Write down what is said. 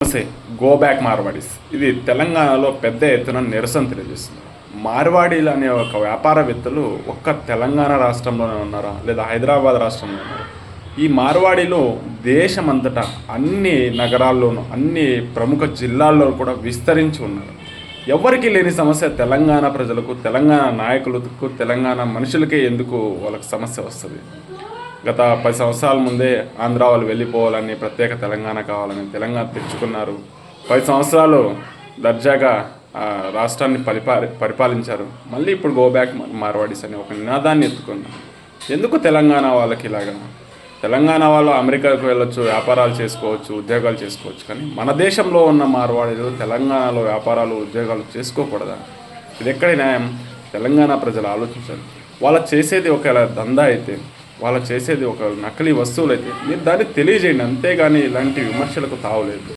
నమస్తే. Go back Marwadis ఇది తెలంగాణలో పెద్ద ఎత్తున నిరసన తెలియజేస్తుంది. మార్వాడీలు అనే ఒక వ్యాపారవేత్తలు ఒక్క తెలంగాణ రాష్ట్రంలోనే ఉన్నారా? లేదా హైదరాబాద్ రాష్ట్రంలో ఉన్నారా? ఈ మార్వాడీలు దేశమంతటా అన్ని నగరాల్లోనూ అన్ని ప్రముఖ జిల్లాల్లో కూడా విస్తరించి ఉన్నారు. ఎవరికి లేని సమస్య తెలంగాణ ప్రజలకు తెలంగాణ నాయకులకు తెలంగాణ మనుషులకే ఎందుకు వాళ్ళకి సమస్య వస్తుంది? గత పది సంవత్సరాల ముందే ఆంధ్ర వాళ్ళు వెళ్ళిపోవాలని ప్రత్యేక తెలంగాణ కావాలని తెలంగాణ తెచ్చుకున్నారు. పది సంవత్సరాలు దర్జాగా ఆ, రాష్ట్రాన్ని పరిపాలి పరిపాలించారు. మళ్ళీ ఇప్పుడు గో బ్యాక్ మార్వాడీస్ అనే ఒక నినాదాన్ని ఎత్తుకున్నారు. ఎందుకు తెలంగాణ వాళ్ళకి ఇలాగా? తెలంగాణ వాళ్ళు అమెరికాకు వెళ్ళొచ్చు వ్యాపారాలు చేసుకోవచ్చు ఉద్యోగాలు చేసుకోవచ్చు కానీ మన దేశంలో ఉన్న మార్వాడీలు తెలంగాణలో వ్యాపారాలు ఉద్యోగాలు చేసుకోకూడదా? ఇది ఎక్కడ న్యాయం? తెలంగాణ ప్రజలు ఆలోచించారు వాళ్ళు చేసేది ఒకవేళ దందా అయితే వాళ్ళకి చేసేది ఒక నకిలీ వస్తువులు అయితే మీరు దాన్ని తెలియజేయండి. అంతేగాని ఇలాంటి విమర్శలకు తావులేదు.